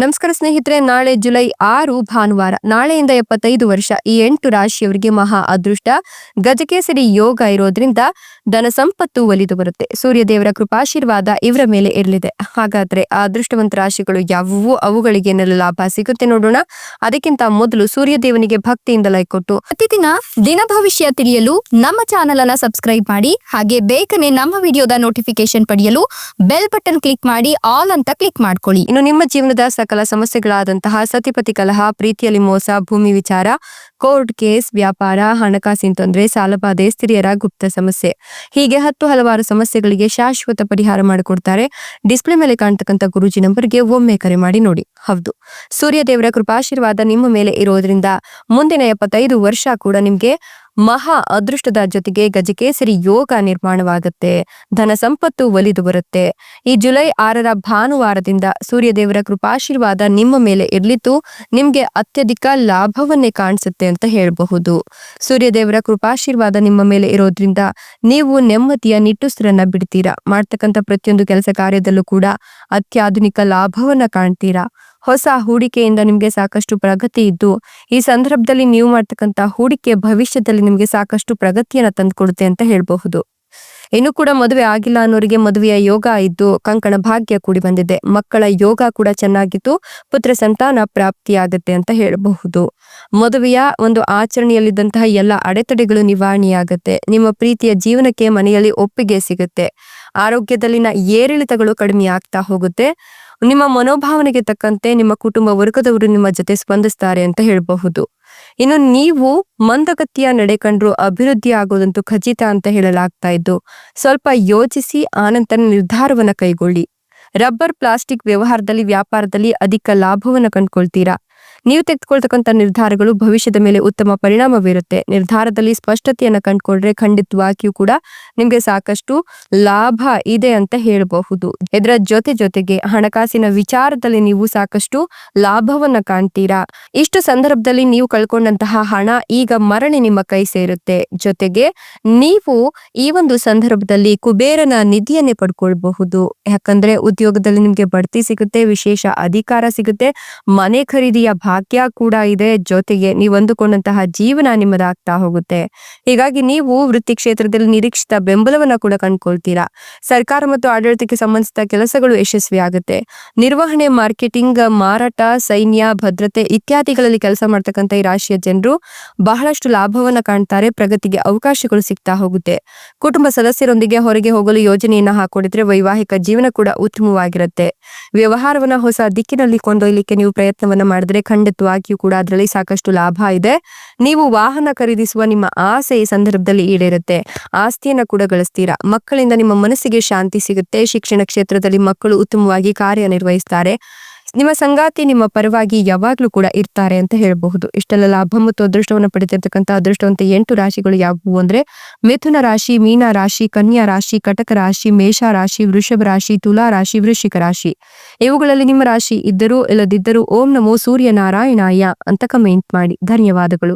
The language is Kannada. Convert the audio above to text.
ನಮಸ್ಕಾರ ಸ್ನೇಹಿತರೆ, ನಾಳೆ ಜುಲೈ ಆರು, ಭಾನುವಾರ, ನಾಳೆಯಿಂದ ಎಪ್ಪತ್ತೈದು ವರ್ಷ, ಈ ಎಂಟು ರಾಶಿಯವರಿಗೆ ಮಹಾ ಅದೃಷ್ಟ. ಗಜಕೇಸರಿ ಯೋಗ ಇರೋದ್ರಿಂದ ಧನ ಸಂಪತ್ತು ಒಲಿದು ಬರುತ್ತೆ. ಸೂರ್ಯ ದೇವರ ಕೃಪಾಶೀರ್ವಾದ ಇವರ ಮೇಲೆ ಇರಲಿದೆ. ಹಾಗಾದ್ರೆ ಆ ಅದೃಷ್ಟವಂತ ರಾಶಿಗಳು ಯಾವುವು? ಅವುಗಳಿಗೆ ಏನೆಲ್ಲ ಲಾಭ ಸಿಗುತ್ತೆ ನೋಡೋಣ. ಅದಕ್ಕಿಂತ ಮೊದಲು ಸೂರ್ಯ ದೇವನಿಗೆ ಭಕ್ತಿಯಿಂದ ಲೈಕ್ ಕೊಟ್ಟು, ಪ್ರತಿದಿನ ದಿನ ಭವಿಷ್ಯ ತಿಳಿಯಲು ನಮ್ಮ ಚಾನೆಲ್ ಅನ್ನ ಸಬ್ಸ್ಕ್ರೈಬ್ ಮಾಡಿ, ಹಾಗೆ ಬೇಗನೆ ನಮ್ಮ ವಿಡಿಯೋದ ನೋಟಿಫಿಕೇಶನ್ ಪಡೆಯಲು ಬೆಲ್ ಬಟನ್ ಕ್ಲಿಕ್ ಮಾಡಿ, ಆಲ್ ಅಂತ ಕ್ಲಿಕ್ ಮಾಡ್ಕೊಳ್ಳಿ. ಇನ್ನು ನಿಮ್ಮ ಜೀವನದ ಸಕಲ ಸಮಸ್ಯೆಗಳಾದಂತಹ ಸತಿಪತಿ ಕಲಹ, ಪ್ರೀತಿಯಲ್ಲಿ ಮೋಸ, ಭೂಮಿ ವಿಚಾರ, ಕೋರ್ಟ್ ಕೇಸ್, ವ್ಯಾಪಾರ, ಹಣಕಾಸಿನ ತೊಂದರೆ ಸಾಲಬಾಧೆ ಸ್ತ್ರೀಯರ ಗುಪ್ತ ಸಮಸ್ಯೆ. ಹೀಗೆ ಹತ್ತು ಹಲವಾರು ಸಮಸ್ಯೆಗಳಿಗೆ ಶಾಶ್ವತ ಪರಿಹಾರ ಮಾಡಿಕೊಡ್ತಾರೆ. ಡಿಸ್ಪ್ಲೇ ಮೇಲೆ ಕಾಣ್ತಕ್ಕಂಥ ಗುರುಜಿ ನಂಬರ್ಗೆ ಒಮ್ಮೆ ಕರೆ ಮಾಡಿ ನೋಡಿ. ಹೌದು. ಸೂರ್ಯ ದೇವರ ಕೃಪಾಶೀರ್ವಾದ ನಿಮ್ಮ ಮೇಲೆ ಇರೋದ್ರಿಂದ ಮುಂದಿನ ಎಪ್ಪತ್ತೈದು ವರ್ಷ ಕೂಡ ನಿಮ್ಗೆ ಮಹಾ ಅದೃಷ್ಟದ ಜೊತೆಗೆ ಗಜಕೇಸರಿ ಯೋಗ ನಿರ್ಮಾಣವಾಗುತ್ತೆ. ಧನ ಸಂಪತ್ತು ಒಲಿದು ಬರುತ್ತೆ. ಈ ಜುಲೈ ಆರರ ಭಾನುವಾರದಿಂದ ಸೂರ್ಯದೇವರ ಕೃಪಾಶೀರ್ವಾದ ನಿಮ್ಮ ಮೇಲೆ ಇರ್ಲಿದ್ದು, ನಿಮ್ಗೆ ಅತ್ಯಧಿಕ ಲಾಭವನ್ನೇ ಕಾಣಿಸುತ್ತೆ ಅಂತ ಹೇಳಬಹುದು. ಸೂರ್ಯದೇವರ ಕೃಪಾಶೀರ್ವಾದ ನಿಮ್ಮ ಮೇಲೆ ಇರೋದ್ರಿಂದ ನೀವು ನೆಮ್ಮದಿಯ ನಿಟ್ಟುಸಿರನ್ನ ಬಿಡ್ತೀರಾ. ಮಾಡ್ತಕ್ಕಂಥ ಪ್ರತಿಯೊಂದು ಕೆಲಸ ಕಾರ್ಯದಲ್ಲೂ ಕೂಡ ಅತ್ಯಾಧುನಿಕ ಲಾಭವನ್ನ ಕಾಣ್ತೀರಾ. ಹೊಸ ಹೂಡಿಕೆಯಿಂದ ನಿಮಗೆ ಸಾಕಷ್ಟು ಪ್ರಗತಿ ಇದ್ದು, ಈ ಸಂದರ್ಭದಲ್ಲಿ ನೀವು ಮಾಡ್ತಕ್ಕಂಥ ಹೂಡಿಕೆ ಭವಿಷ್ಯದಲ್ಲಿ ನಿಮಗೆ ಸಾಕಷ್ಟು ಪ್ರಗತಿಯನ್ನು ತಂದುಕೊಡುತ್ತೆ ಅಂತ ಹೇಳಬಹುದು. ಇನ್ನು ಕೂಡ ಮದುವೆ ಆಗಿಲ್ಲ ಅನ್ನೋರಿಗೆ ಮದುವೆಯ ಯೋಗ ಇದ್ದು, ಕಂಕಣ ಭಾಗ್ಯ ಕೂಡಿ ಬಂದಿದೆ. ಮಕ್ಕಳ ಯೋಗ ಕೂಡ ಚೆನ್ನಾಗಿದ್ದು, ಪುತ್ರ ಸಂತಾನ ಪ್ರಾಪ್ತಿಯಾಗತ್ತೆ ಅಂತ ಹೇಳಬಹುದು. ಮದುವೆಯ ಒಂದು ಆಚರಣೆಯಲ್ಲಿದ್ದಂತಹ ಎಲ್ಲ ಅಡೆತಡೆಗಳು ನಿವಾರಣೆಯಾಗತ್ತೆ. ನಿಮ್ಮ ಪ್ರೀತಿಯ ಜೀವನಕ್ಕೆ ಮನೆಯಲ್ಲಿ ಒಪ್ಪಿಗೆ ಸಿಗುತ್ತೆ. ಆರೋಗ್ಯದಲ್ಲಿನ ಏರಿಳಿತಗಳು ಕಡಿಮೆ ಆಗ್ತಾ ಹೋಗುತ್ತೆ. ನಿಮ್ಮ ಮನೋಭಾವನೆಗೆ ತಕ್ಕಂತೆ ನಿಮ್ಮ ಕುಟುಂಬ ವರ್ಗದವರು ನಿಮ್ಮ ಜೊತೆ ಸ್ಪಂದಿಸ್ತಾರೆ ಅಂತ ಹೇಳಬಹುದು. ಇನ್ನು ನೀವು ಮಂದಗತಿಯ ನಡೆ ಕಂಡ್ರು ಅಭಿವೃದ್ಧಿ ಆಗೋದಂತೂ ಖಚಿತ ಅಂತ ಹೇಳಲಾಗ್ತಾ ಇದ್ದು, ಸ್ವಲ್ಪ ಯೋಚಿಸಿ ಆನಂತರ ನಿರ್ಧಾರವನ್ನ ಕೈಗೊಳ್ಳಿ. ರಬ್ಬರ್ ಪ್ಲಾಸ್ಟಿಕ್ ವ್ಯವಹಾರದಲ್ಲಿ ವ್ಯಾಪಾರದಲ್ಲಿ ಅಧಿಕ ಲಾಭವನ್ನ ಕಂಡ್ಕೊಳ್ತೀರಾ? ನೀವು ತೆಗೆದುಕೊಳ್ತಕ್ಕಂಥ ನಿರ್ಧಾರಗಳು ಭವಿಷ್ಯದ ಮೇಲೆ ಉತ್ತಮ ಪರಿಣಾಮ ಬೀರುತ್ತೆ. ನಿರ್ಧಾರದಲ್ಲಿ ಸ್ಪಷ್ಟತೆಯನ್ನ ಕಂಡುಕೊಂಡ್ರೆ ಖಂಡಿತವಾಗಿಯೂ ಕೂಡ ನಿಮ್ಗೆ ಸಾಕಷ್ಟು ಲಾಭ ಇದೆ ಅಂತ ಹೇಳಬಹುದು. ಇದರ ಜೊತೆ ಜೊತೆಗೆ ಹಣಕಾಸಿನ ವಿಚಾರದಲ್ಲಿ ನೀವು ಸಾಕಷ್ಟು ಲಾಭವನ್ನ ಕಾಣ್ತೀರಾ? ಇಷ್ಟು ಸಂದರ್ಭದಲ್ಲಿ ನೀವು ಕಳ್ಕೊಂಡಂತಹ ಹಣ ಈಗ ಮರಳಿ ನಿಮ್ಮ ಕೈ ಸೇರುತ್ತೆ. ಜೊತೆಗೆ ನೀವು ಈ ಒಂದು ಸಂದರ್ಭದಲ್ಲಿ ಕುಬೇರನ ನಿಧಿಯನ್ನೇ ಪಡ್ಕೊಳ್ಬಹುದು. ಯಾಕಂದ್ರೆ ಉದ್ಯೋಗದಲ್ಲಿ ನಿಮ್ಗೆ ಬಡ್ತಿ ಸಿಗುತ್ತೆ, ವಿಶೇಷ ಅಧಿಕಾರ ಸಿಗುತ್ತೆ, ಮನೆ ಖರೀದಿಯ ಭಾಗ್ಯ ಕೂಡ ಇದೆ. ಜೊತೆಗೆ ನೀವು ಅಂದುಕೊಂಡಂತಹ ಜೀವನ ನಿಮ್ಮದಾಗ್ತಾ ಹೋಗುತ್ತೆ. ಹೀಗಾಗಿ ನೀವು ವೃತ್ತಿ ಕ್ಷೇತ್ರದಲ್ಲಿ ನಿರೀಕ್ಷಿತ ಬೆಂಬಲವನ್ನ ಕೂಡ ಕಂಡ್ಕೊಳ್ತೀರಾ. ಸರ್ಕಾರ ಮತ್ತು ಆಡಳಿತಕ್ಕೆ ಸಂಬಂಧಿಸಿದ ಕೆಲಸಗಳು ಯಶಸ್ವಿ ಆಗುತ್ತೆ. ನಿರ್ವಹಣೆ, ಮಾರ್ಕೆಟಿಂಗ್, ಮಾರಾಟ, ಸೈನ್ಯ, ಭದ್ರತೆ ಇತ್ಯಾದಿಗಳಲ್ಲಿ ಕೆಲಸ ಮಾಡ್ತಕ್ಕಂಥ ಈ ರಾಶಿಯ ಜನರು ಬಹಳಷ್ಟು ಲಾಭವನ್ನ ಕಾಣ್ತಾರೆ. ಪ್ರಗತಿಗೆ ಅವಕಾಶಗಳು ಸಿಗ್ತಾ ಹೋಗುತ್ತೆ. ಕುಟುಂಬ ಸದಸ್ಯರೊಂದಿಗೆ ಹೊರಗೆ ಹೋಗಲು ಯೋಜನೆಯನ್ನ ಹಾಕೊಂಡಿದ್ರೆ ವೈವಾಹಿಕ ಜೀವನ ಕೂಡ ಉತ್ತಮವಾಗಿರುತ್ತೆ. ವ್ಯವಹಾರವನ್ನ ಹೊಸ ದಿಕ್ಕಿನಲ್ಲಿ ಕೊಂಡೊಯ್ಲಿಕ್ಕೆ ನೀವು ಪ್ರಯತ್ನವನ್ನ ಮಾಡಿದ್ರೆ ಖಂಡಿತವಾಗಿಯೂ ಕೂಡ ಅದರಲ್ಲಿ ಸಾಕಷ್ಟು ಲಾಭ ಇದೆ. ನೀವು ವಾಹನ ಖರೀದಿಸುವ ನಿಮ್ಮ ಆಸೆ ಈ ಸಂದರ್ಭದಲ್ಲಿ ಈಡೇರುತ್ತೆ. ಆಸ್ತಿಯನ್ನ ಕೂಡ ಗಳಿಸ್ತೀರಾ? ಮಕ್ಕಳಿಂದ ನಿಮ್ಮ ಮನಸ್ಸಿಗೆ ಶಾಂತಿ ಸಿಗುತ್ತೆ. ಶಿಕ್ಷಣ ಕ್ಷೇತ್ರದಲ್ಲಿ ಮಕ್ಕಳು ಉತ್ತಮವಾಗಿ ಕಾರ್ಯನಿರ್ವಹಿಸ್ತಾರೆ ನಿಮ್ಮ ಸಂಗಾತಿ ನಿಮ್ಮ ಪರವಾಗಿ ಯಾವಾಗ್ಲೂ ಕೂಡ ಇರ್ತಾರೆ ಅಂತ ಹೇಳಬಹುದು. ಇಷ್ಟೆಲ್ಲ ಲಾಭ ಮತ್ತು ಅದೃಷ್ಟವನ್ನು ಪಡೆದಿರ್ತಕ್ಕಂಥ ಅದೃಷ್ಟವಂತ ಎಂಟು ರಾಶಿಗಳು ಯಾವುವು ಅಂದ್ರೆ ಮಿಥುನ ರಾಶಿ, ಮೀನ ರಾಶಿ, ಕನ್ಯಾ ರಾಶಿ, ಕಟಕ ರಾಶಿ, ಮೇಷ ರಾಶಿ, ವೃಷಭ ರಾಶಿ, ತುಲಾ ರಾಶಿ, ವೃಶ್ಚಿಕ ರಾಶಿ. ಇವುಗಳಲ್ಲಿ ನಿಮ್ಮ ರಾಶಿ ಇದ್ದರೂ ಇಲ್ಲದಿದ್ದರೂ ಓಂ ನಮೋ ಸೂರ್ಯ ನಾರಾಯಣಾಯ ಅಂತ ಕಮೆಂಟ್ ಮಾಡಿ. ಧನ್ಯವಾದಗಳು.